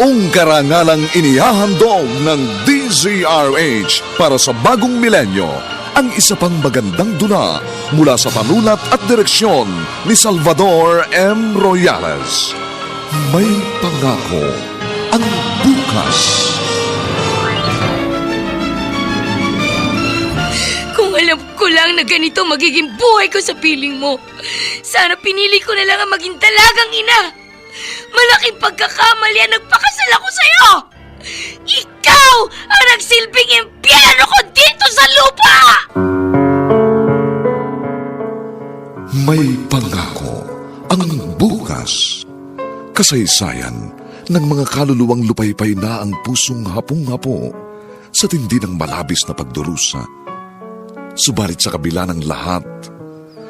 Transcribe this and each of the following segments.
Buong karangalang inihahandog ng DZRH para sa bagong milenyo ang isa pang magandang dula mula sa panulat at direksyon ni Salvador M. Royales. May pangako ang bukas. Kung alam ko lang na ganito magiging buhay ko sa piling mo, sana pinili ko na lang ang maging dalagang ina. Malaking pagkakamali ang nagpakasal ako sa'yo! Ikaw ang nagsilbing impyerno ko dito sa lupa! May pangako ang bukas. Kasaysayan ng mga kaluluwang lupaypay na ang pusong hapong-hapo sa tindi ng malabis na pagdurusa. Subalit sa kabila ng lahat,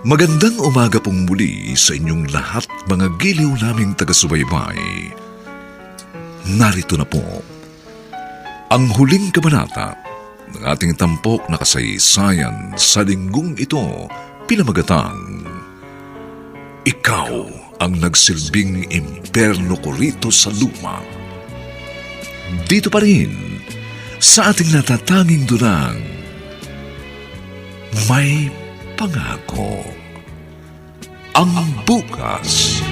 Magandang umaga pong muli sa inyong lahat mga giliw naming taga-subaybay. Narito na po ang huling kabanata ng ating tampok na kasaysayan sa linggong ito pinamagatang Ikaw ang nagsilbing imperno ko rito sa luma. Dito pa rin sa ating natatanging dunang may pangako. Ang bukas.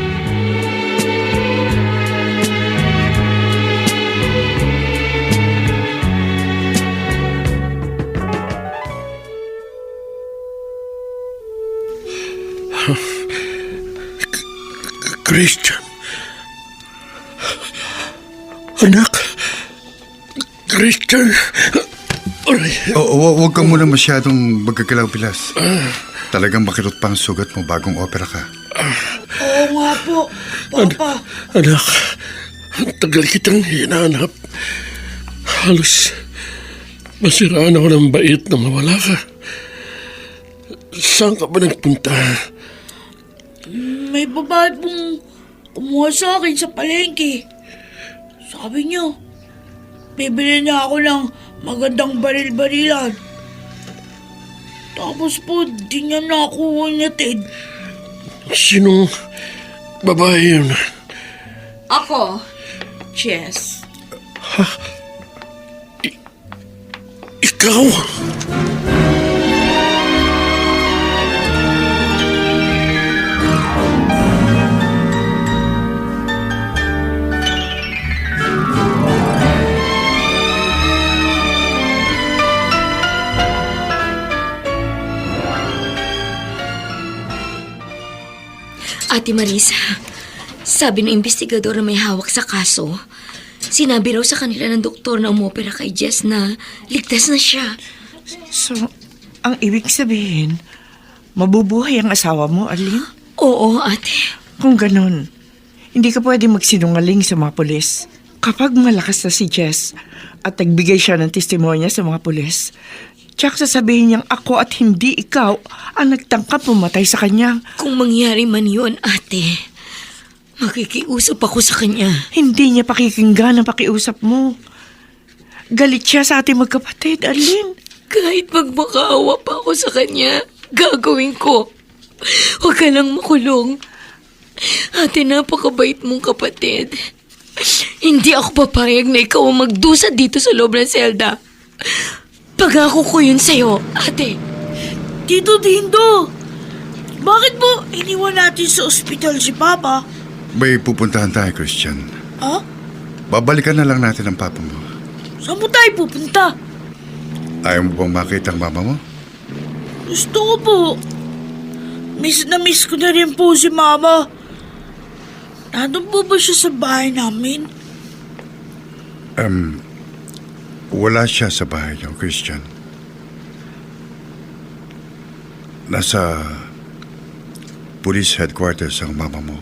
Christian. Anak. Christian. Aray. Oo, wa- huwag ka muna masyadong magkagalaw, Pilas. Talagang makirot pa ang sugat mo bagong opera ka. Oo nga po, Papa. Anak, ang tagal kitang hinahanap. Halos masiraan ako ng bait na mawala ka. Saan ka ba nagpunta? May babae pong kumuha sa akin sa palengke. Sabi niyo, bibili niya ako ng magandang baril-barilan. Tapos po, di niya nakuha niya, Ted. Sinong babae yun? Ako, Chess. Ikaw? Ate Marisa, sabi ng investigador na may hawak sa kaso, sinabi raw sa kanila ng doktor na umopera kay Jess na ligtas na siya. So, ang ibig sabihin, mabubuhay ang asawa mo, Arlene? Oo, ate. Kung ganun, hindi ka pwede magsinungaling sa mga pulis. Kapag malakas na si Jess at nagbigay siya ng testimonya sa mga pulis, Tsak sasabihin niyang ako at hindi ikaw ang nagtangkap pumatay sa kanya. Kung mangyari man yun, ate, makikiusap ako sa kanya. Hindi niya pakikinggan ang pakiusap mo. Galit siya sa ating magkapatid, Arlene. Kahit magmakaawa pa ako sa kanya, gagawin ko. Huwag ka lang makulong. Ate, napakabait mong kapatid. Hindi ako papayag na ikaw ang magdusa dito sa loob ng selda. Pagako ko yun sa'yo, ate. Tito Dindo, bakit mo iniwan natin sa ospital si Papa? May pupuntahan tayo, Christian. Ha? Babalikan na lang natin ang papa mo. Saan mo tayo pupunta? Ayaw mo bang makita ang mama mo? Gusto ko po. Miss na miss ko na rin po si Mama. Nandun po ba siya sa bahay namin? Um, wala siya sa bahay niyo, Christian. Nasa police headquarters ang mama mo.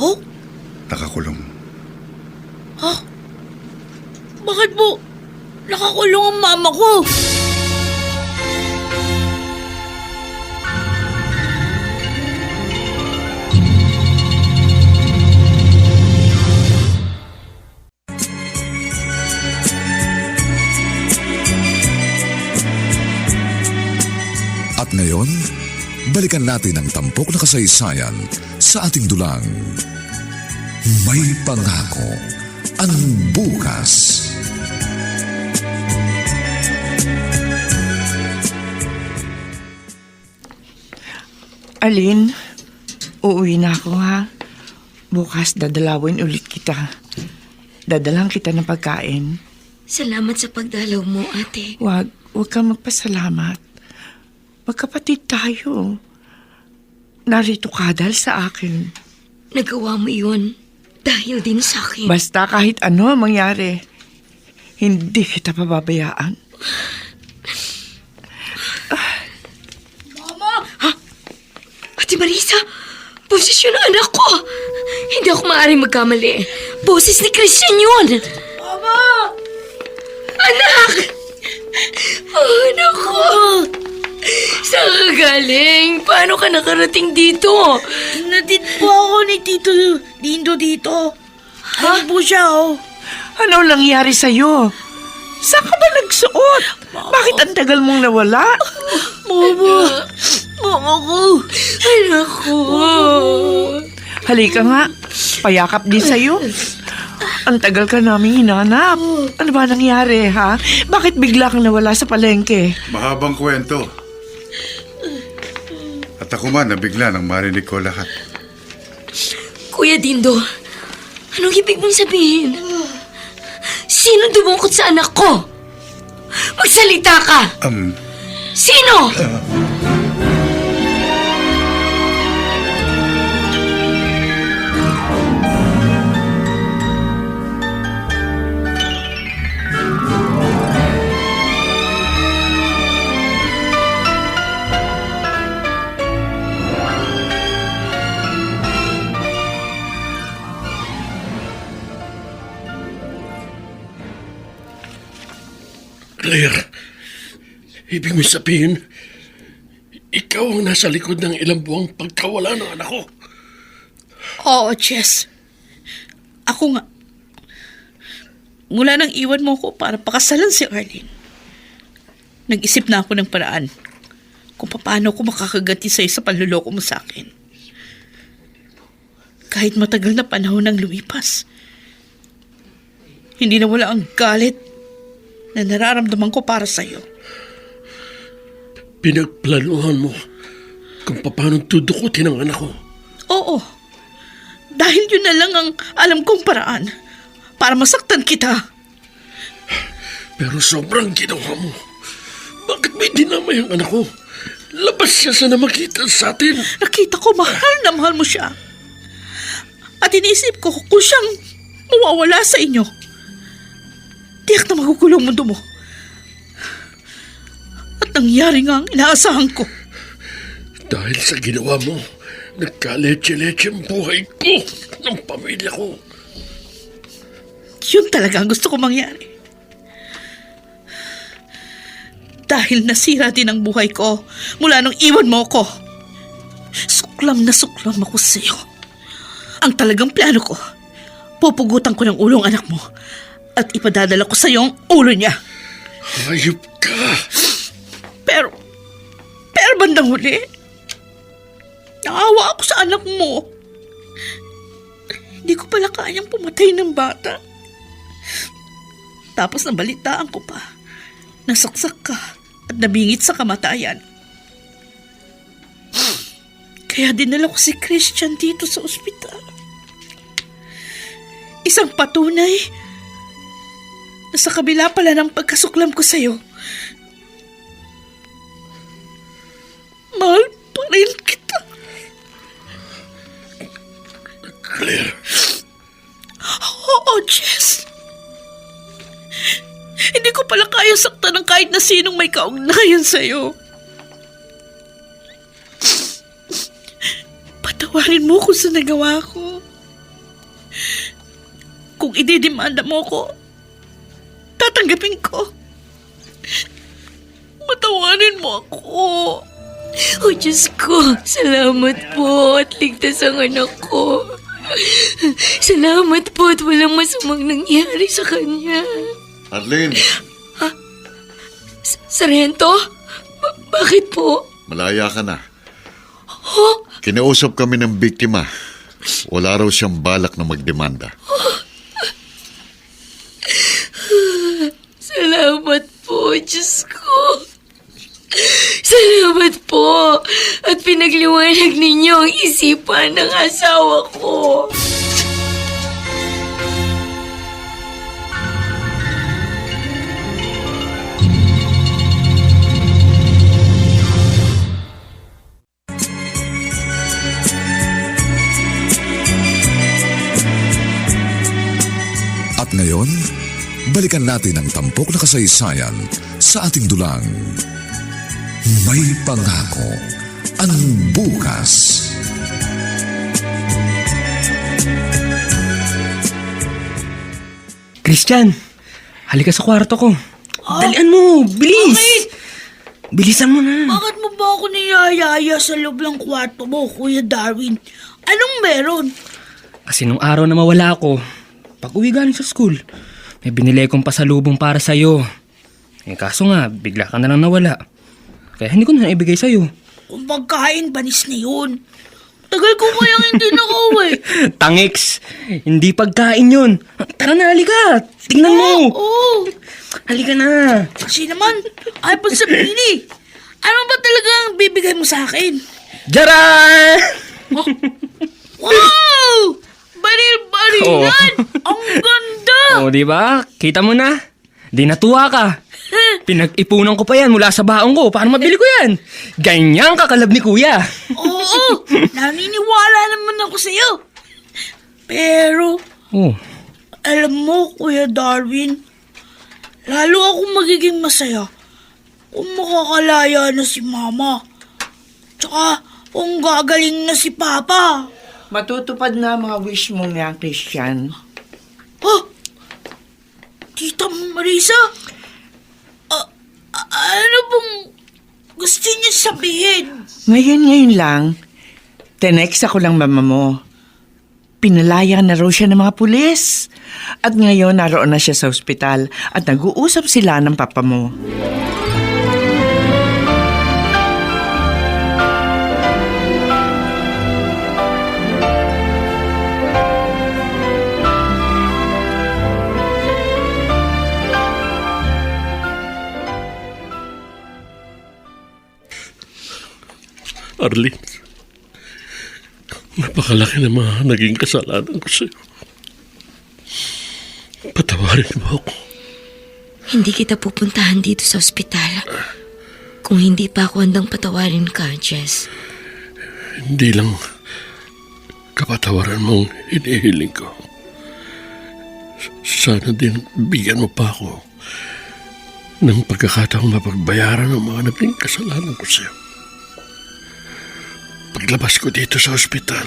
Oh? Nakakulong. Bakit po nakakulong ang mama ko? Ngayon, balikan natin ang tampok na kasaysayan sa ating dulang. May pangako ang bukas. Alin, uuwi na ako ha. Bukas dadalawin ulit kita. Dadalang kita ng pagkain. Salamat sa pagdalaw mo, ate. Wag, wag kang magpasalamat. Magkapatid tayo. Narito ka dahil sa akin. Nagawa mo yun dahil din sa akin. Basta kahit ano ang mangyari, hindi kita pababayaan. Ate Marisa, boses yun ang anak ko. Hindi ako maaaring magkamali. Boses ni Christian yun. Mama! Anak! Oh, anak ko! Saan ka galing? Paano ka nakarating dito? Natid po ako ni Tito Dindo dito. Ano po siya, oh? Ano nangyari sa'yo? Saan ka ba nagsuot? Bakit ang tagal mong nawala? Mama! Mama ko! Anak ko! Halika nga, payakap din sa'yo. Ang tagal ka namin hinanap. Ano ba nangyari, ha? Bakit bigla kang nawala sa palengke? Mahabang kwento. At ako man, nabigla nang marinig ko lahat. Kuya Dindo, anong ibig mong sabihin? Sino dumungkot sa anak ko? Magsalita ka! Um, Sino? Claire, ibig mo sabihin, ikaw ang nasa likod ng ilang buwang pagkawala ng anak ko. Oo, Jess. Ako nga. Mula nang iwan mo ko para pakasalan si Arlene, nag-isip na ako ng paraan kung paano ko makakaganti sa'yo sa panluloko mo sa akin. Kahit matagal na panahon nang lumipas, hindi na wala ang galit na nararamdaman ko para sa'yo. Pinagplanuhan mo kung paano tudukutin ang anak ko. Oo. Dahil yun na lang ang alam kong paraan para masaktan kita. Pero sobrang ginawa mo. Bakit may dinamay ang anak ko? Labas siya sa namagitan sa atin. Nakita ko mahal na mahal mo siya. At iniisip ko kung siyang mawawala sa inyo. Tiyak na magugulo ang mundo mo. At nangyari nga ang inaasahan ko. Dahil sa ginawa mo, nagkaleche-leche ang buhay ko ng pamilya ko. Yun talaga ang gusto ko mangyari. Dahil nasira din ang buhay ko mula nung iwan mo ko. Suklam na suklam ako sa iyo. Ang talagang plano ko, pupugutan ko ng ulong anak mo at ipadadala ko sa iyo ang ulo niya. Hayop ka! Pero, pero bandang huli, naawa ako sa anak mo. Hindi ko pala kayang pumatay ng bata. Tapos nabalitaan ko pa, nasaksak ka at nabingit sa kamatayan. Kaya dinala ko si Christian dito sa ospital. Isang patunay na sa kabila pala ng pagkasuklam ko sa'yo, mahal pa rin kita. Claire, Oo, Jess. Hindi ko pala kaya saktan ng kahit na sinong may kaugnayan sa'yo. Patawarin mo ko sa nagawa ko. Kung ididimanda mo ko, tatanggapin ko. Patawarin mo ako. Oh, Diyos ko, salamat po at ligtas ang anak ko. Salamat po at walang masamang nangyari sa kanya. Arlene, S- Sarento? Ba- bakit po? malaya ka na. Oh, Kinausap kami ng biktima. Wala raw siyang balak na magdemanda. salamat po, Diyos ko. Salamat po at pinagliwanag ninyo ang isipan ng asawa ko. Balikan natin ang tampok na kasaysayan sa ating dulang. May pangako ang bukas. Christian, halika sa kwarto ko. Dalian mo, bilis! Bilisan mo na. Bakit mo ba ako niyayaya sa loob ng kwarto mo, Kuya Darwin? Anong meron? Kasi nung araw na mawala ako, pag uwi galing sa school, may binili kong pasalubong para sa'yo. Eh kaso nga, bigla ka na lang nawala. Kaya hindi ko na naibigay sa'yo. Kung pagkain, banis na yun. Tagal ko kayang hindi nakauwi. Tangix! Hindi pagkain yun. Tara na, halika! Tingnan mo! Oo, Halika na! kasi naman, ay pa sabihin eh. Ano ba talaga ang bibigay mo sa akin? Jaran! Wow! Baril-barilan! Oh. Ang ganda! O, di ba? Kita mo na? Di natuwa ka. Pinag-ipunan ko pa yan mula sa baong ko. Paano mabili ko yan? Ganyan kakalab ni kuya. Oo, naniniwala naman ako sa'yo. Pero, Oh, alam mo, Kuya Darwin, lalo akong magiging masaya kung makakalaya na si Mama. Tsaka, kung gagaling na si Papa. Matutupad na mga wish mo nga, Christian. Oh! Tita Marisa? Ah, ano bang gusto niya sabihin? Ngayon-ngayon lang, tinext ako lang mama mo. Pinalaya na raw siya ng mga pulis. At ngayon naroon na siya sa ospital at nag-uusap sila ng papa mo. Arlene, napakalaki na mga naging kasalanan ko sa'yo. Patawarin mo ako. Hindi kita pupuntahan dito sa ospital. Kung hindi pa ako handang patawarin ka, Jess. Hindi lang kapatawaran mong inihiling ko. Sana din bigyan mo pa ako ng pagkakataong mapagbayaran ng mga naging kasalanan ko sa'yo. Paglabas ko dito sa ospital,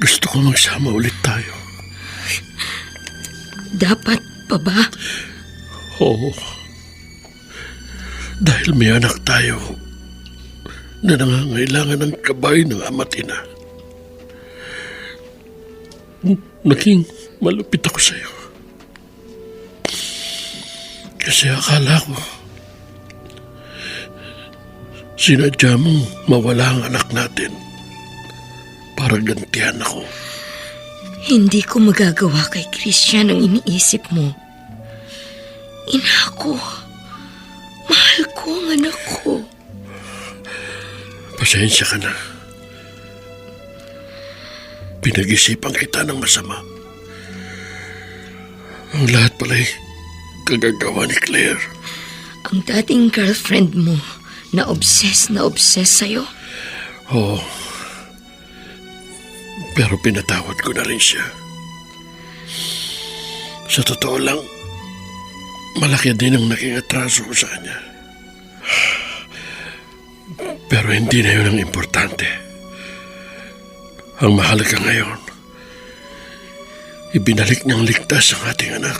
gusto ko magsama ulit tayo. Dapat pa ba? Oo. Dahil may anak tayo na nangangailangan ng gabay ng ama't ina. Naging malupit ako sa iyo. Kasi akala ko sinadya mong mawala ang anak natin para gantihan ako. Hindi ko magagawa kay Christian ang iniisip mo. Ina ko. Mahal ko ang anak ko. Pasensya ka na. Pinag-isipan kita ng masama. Ang lahat pala'y kagagawa ni Claire. Ang dating girlfriend mo na obsessed na obsessed sa'yo. Oo. Pero pinatawad ko na rin siya. Sa totoo lang, malaki din ang naging atraso ko sa kanya. Pero hindi na yun ang importante. Ang mahalaga ngayon, ibinalik niyang ligtas ang ating anak.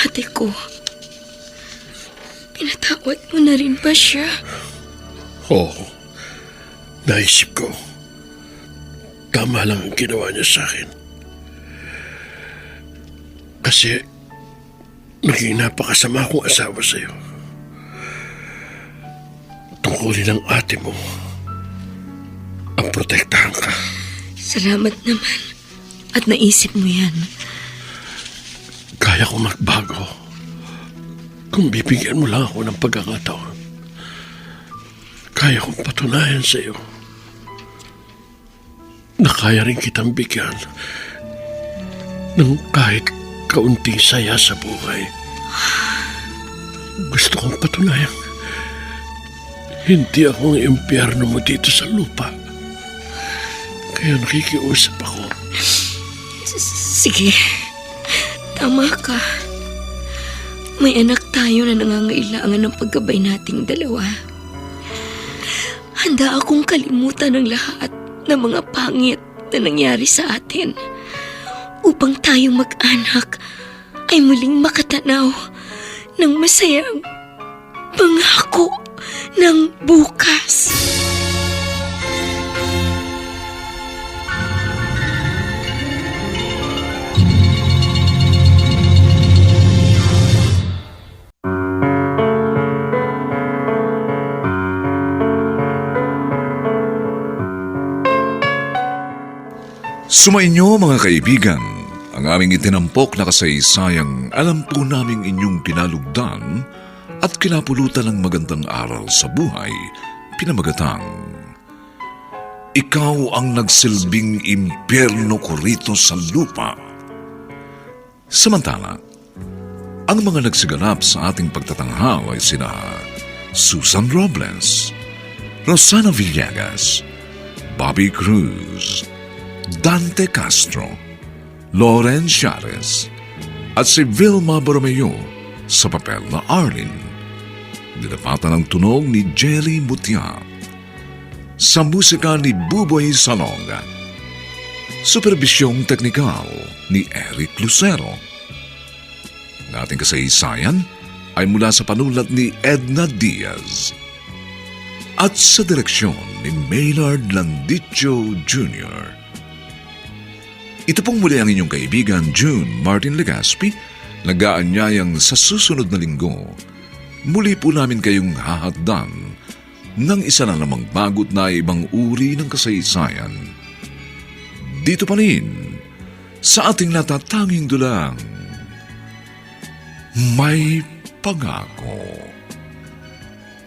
Ate ko, pinatawad mo na rin ba siya? Oo. Naisip ko. Tama lang ang ginawa niya sa akin. Kasi naging napakasama akong asawa sa'yo. Tungkulin ng ate mo ang protektahan ka. Salamat naman. At naisip mo yan. Kaya ko magbago kung bibigyan mo lang ako ng pagkakataon. Kaya kong patunayan sa iyo na kaya rin kitang bigyan ng kahit kaunting saya sa buhay. Gusto kong patunayan hindi ako ang impyerno mo dito sa lupa. Kaya nakikiusap ako. Sige. Tama ka. May anak tayo na nangangailangan ng paggabay nating dalawa. Handa akong kalimutan ng lahat ng mga pangit na nangyari sa atin upang tayong mag-anak ay muling makatanaw ng masayang pangako ng bukas. Sumainyo mga kaibigan, ang aming itinampok na kasaysayang alam po naming inyong kinalugdan at kinapulutan ng magandang aral sa buhay, pinamagatang. Ikaw ang nagsilbing impyerno ko rito sa lupa. Samantala, ang mga nagsiganap sa ating pagtatanghal ay sina Susan Robles, Rosana Villegas, Bobby Cruz, Dante Castro, Loren Chares, at si Vilma Borromeo sa papel na Arlene. Dinapatan ang tunog ni Jerry Mutia. Sa musika ni Buboy Salonga. Supervisyong teknikal ni Eric Lucero. Ang ating kasaysayan ay mula sa panulat ni Edna Diaz at sa direksyon ni Maynard Landicho Jr. Ito pong muli ang inyong kaibigan June Martin Legaspi, nag-aanyayang sa susunod na linggo. Muli po namin kayong hahatdan ng isa na namang bagot na ibang uri ng kasaysayan. Dito pa rin, sa ating natatanging dulang, may pangako.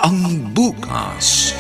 Ang bukas.